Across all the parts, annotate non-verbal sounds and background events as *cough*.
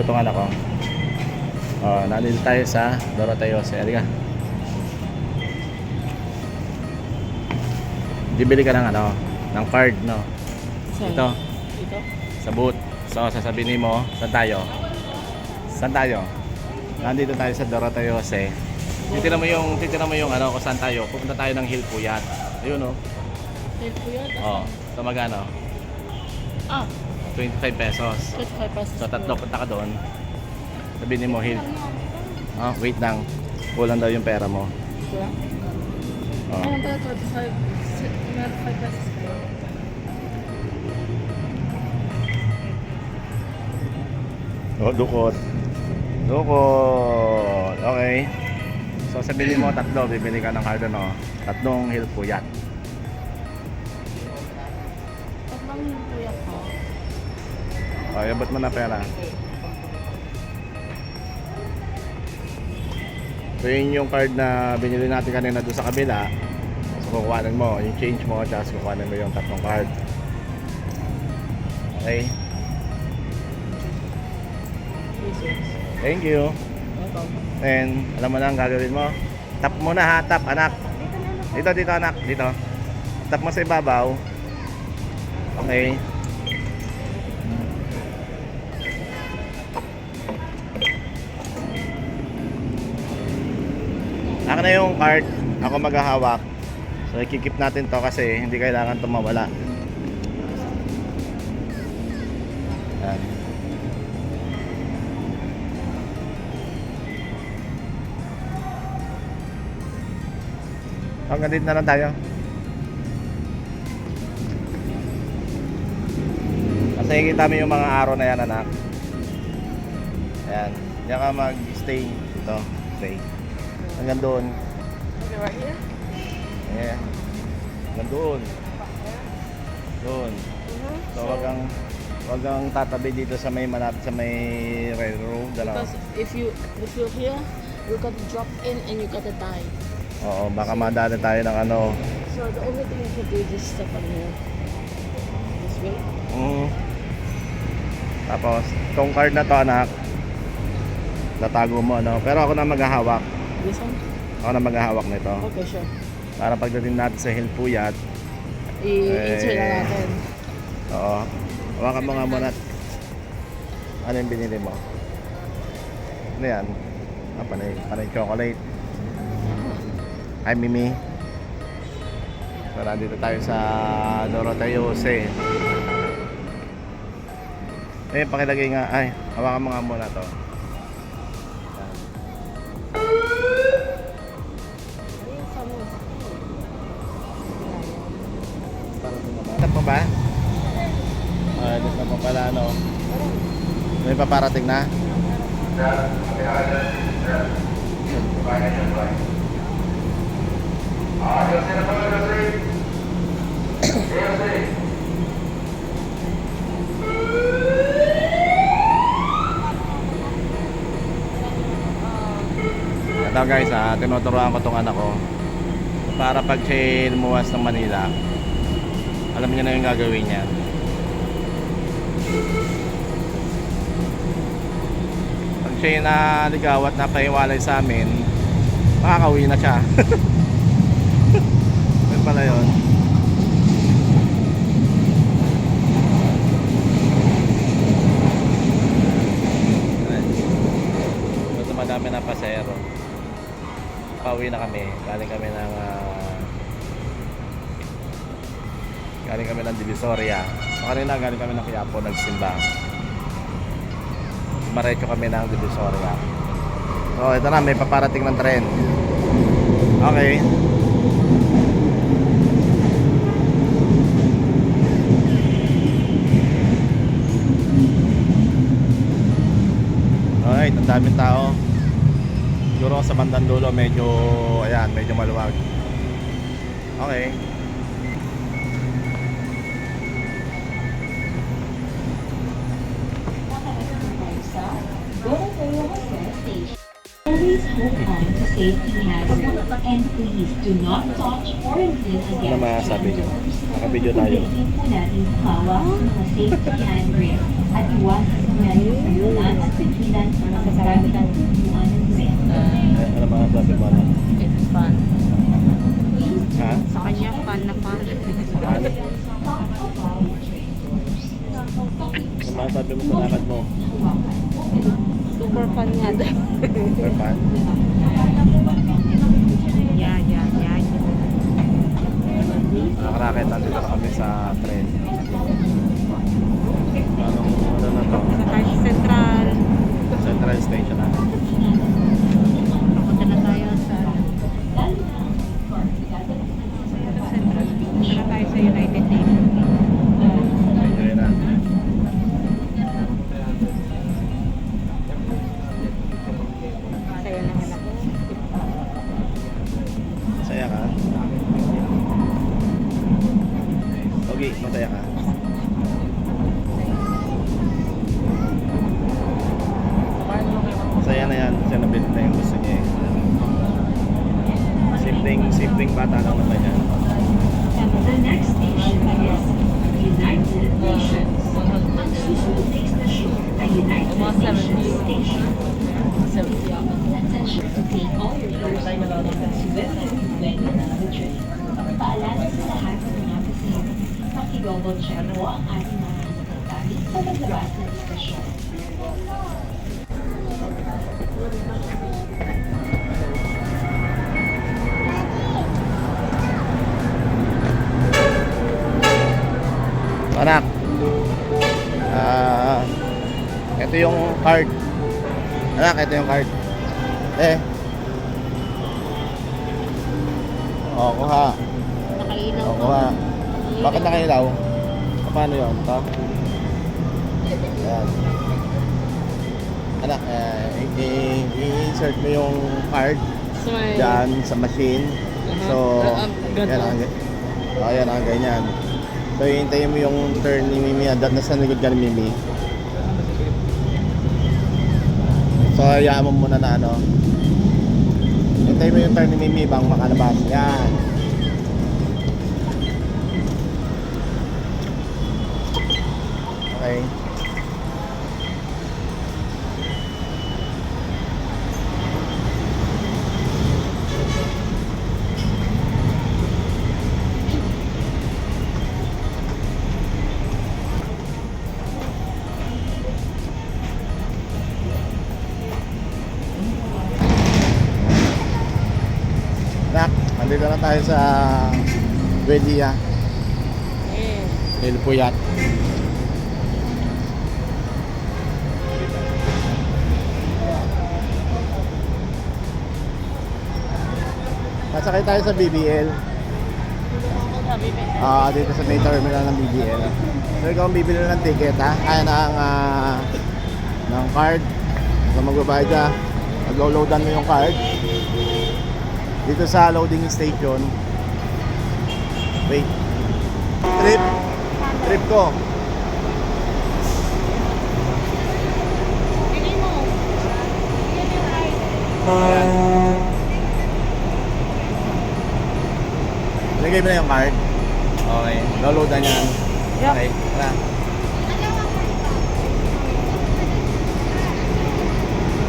Ko itong anak ko. Oh, nandito tayo sa Doroteo. Halika. Bibili ka ng ano, ng card, no? Saan? Ito, Ito? sa booth. So, sasabihin mo, saan tayo? Saan tayo? Nandito tayo sa Doroteo Jose. Titignan mo yung, titignan mo yung ano, kung saan tayo. Pupunta tayo ng Hill Puyat. Ayun, no? Help ko yan? Oh, so magano? Ah, 25 pesos. 25 pesos. So, tatlo punta ka doon. Sabihin mo, Hill. Ah, wait lang. Kulang daw yung pera mo. Wala? Oh. Ano pala 25? Meron 5 pesos. Oh, dukot. Dukot. Okay. So, sabihin mo tatlo, bibili ka ng card ano. Tatlong Hill Puyat. Oh, yabot mo na pera. So, yun yung card na binili natin kanina doon sa kabila. So, kukuhanin mo yung change mo, tapos kukuhanin mo yung tatlong card. Okay? Thank you. And, alam mo na ang gagawin mo. Tap muna ha, tap anak. Dito, dito anak, dito. Tap mo sa ibabaw. Okay. Akin na yung card. Ako maghahawak. So, ikikip natin to kasi hindi kailangan to mawala. Yan. Hanggang dito na lang tayo. Kasi kita mo yung mga araw na yan, anak. Ayan. Diyan ka mag-stay dito. Stay. Hanggang doon. Right here? Ayan. Hanggang doon. Doon. Mhm. So, wag kang, wag kang tatabi dito sa may malapit sa may railroad. Dalawa. Because if you if you're here, you gotta drop in and you gotta die. Oo, baka madali tayo ng ano. So the only thing you can do is just step on here. This way. Mm. Tapos, tong card na to anak, tatago mo ano. Pero ako na maghahawak. This one? Ako na maghahawak nito. Okay, sure. Para pagdating natin sa Hilpuyat, I-insert na Eh. natin. oo. Hawakan mo nga muna. Ano yung binili mo? Ano yan? Ah, panay, panay chocolate. Hi, Mimi. So, nandito tayo sa Doroteo Jose. Eh, pakilagay nga. Ay, hawakan mo nga muna to. Mo ba? Ah, na po pala, ano. May paparating na? Ito guys, ah, tinuturuan ko tong anak ko para pag siya lumuwas ng Manila, alam niya na yung gagawin niya. Pag siya yung naligaw at napahiwalay sa amin, makakauwi na siya. *laughs* Yun pala yun. Madami na pasero. Pauwi na kami Divisoria. So, kanina galing kami ng Quiapo nagsimba. Marecho kami ng Divisoria. So ito na may paparating ng tren. Okay. Alright, ang daming tao. Siguro sa bandang dulo medyo, ayan, medyo maluwag. Okay. Always hold on to safety hazards and please do not touch or lean Ano against masasabi nyo? fenders. Nakabidyo tayo. Pilitin po natin ng mga safety handrail at iwasan sa Ulan at pigilan sa mga gamit ng tubuan ng. Eh, ano mga sabi mo na? It's fun. Ha? Sa kanya, fun na fun. Ano? Ano mga sabi mo sa lakad mo? Super fun nga daw. Super fun? yeah, yeah, yeah. Mga karakit, nandito na kami sa train. Anong, ano na to? Sa Central. Central Station na card. Anak, ito yung card. Eh. Oh, kuha. Nakailaw Oh, kuha. Bakit nakailaw? Paano yun? Ito? Ayan. Anak, eh, i-insert mo yung card Smile. dyan sa machine. So, Uh-huh. Ah, ah, ganun. yan ang, oh, yan ang ganyan. So, hihintayin mo yung turn ni Mimi. Adat na sa likod ka ni Mimi. So, hayaan mo muna na ano. Hintayin mo yung turn ni Mimi bang makalabas. Yan. Okay. Tayo sa Buendia. Yeah. El Puyat. Nasakay tayo sa BBL. Ah, dito sa main terminal ng BBL. So ikaw ang bibili ng ticket ha? Ay, ng, ah, ng card. So magbabayad ka. Maglo-loadan mo yung card. Dito sa loading station. Wait. Trip. Trip ko. Lagay mo na yung card. Okay. Loloadan yan. Yup. Okay. Tara.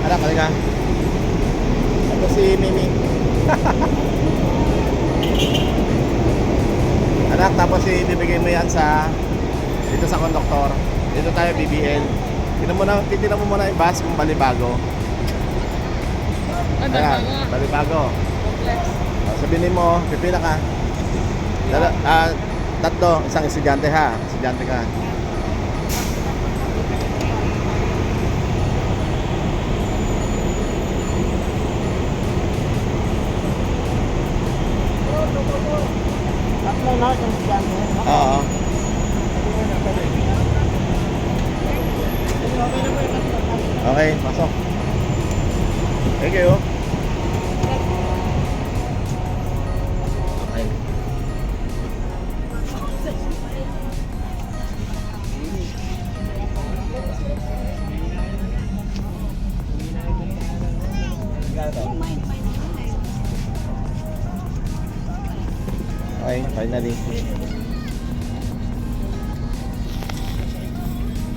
Anak, halika. Ito si Mimi. *laughs* Anak, tapos ibibigay mo yan sa dito sa konduktor. Dito tayo BBL. Tinan mo na, titignan mo muna yung bus kung balibago. Ano Ayan, nga? balibago. Complex. O, sabihin mo, pipila ka. Dala, ah, tatlo, isang estudyante ha. Estudyante ka. Yung dyan. Oo. Okay, pasok. Thank you.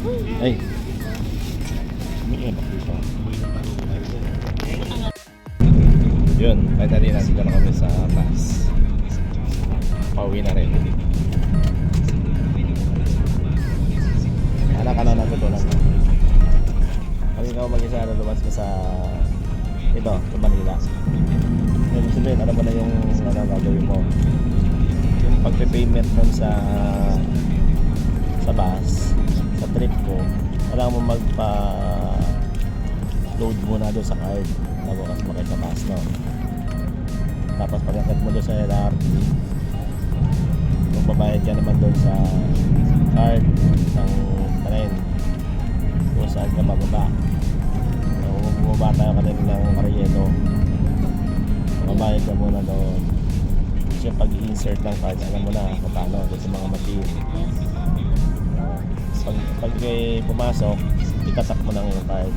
Ay. Dito. Yun, finally nandito na kami sa bus. Pauwi na rin. Anak ka na natutunan mo. Pag ikaw mag-isa na lumabas ka sa ito, sa Manila. Ibig sabihin, alam mo na yung ano mo. Yung pagpe-payment nun sa sa bus, sa trip ko, kailangan mo magpa load muna doon sa card sumakay sa bus, no? Tapos pagkakit mo doon sa LRT, magbabayad ka naman doon sa card ng train kung saan ka bababa. So, bumaba tayo kanina ng Carriedo. Mabayad ka muna doon. Kasi pag i-insert ng card, alam mo na kung paano doon sa mga machine. Pag, pag may pumasok, itatak mo lang yung card.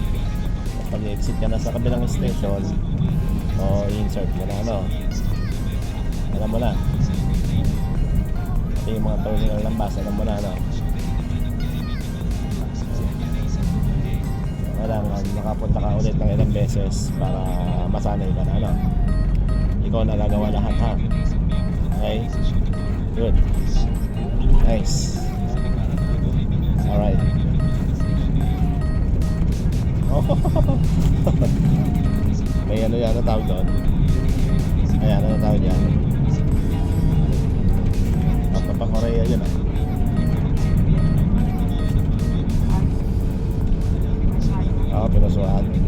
Pag exit ka na sa kabilang station, o i-insert mo na ano. Alam mo na. Pati yung mga terminal ng bus, alam mo na ano. Kailangan makapunta ka ulit ng ilang beses para masanay ka na ano. Ikaw na gagawa lahat ha. Okay? Good. Nice. Alright. Oh. *laughs* May ano yan, ano tawag doon? Ayan, ano tawag yan? Pang Korea yun ah. Oo, pinasuhan.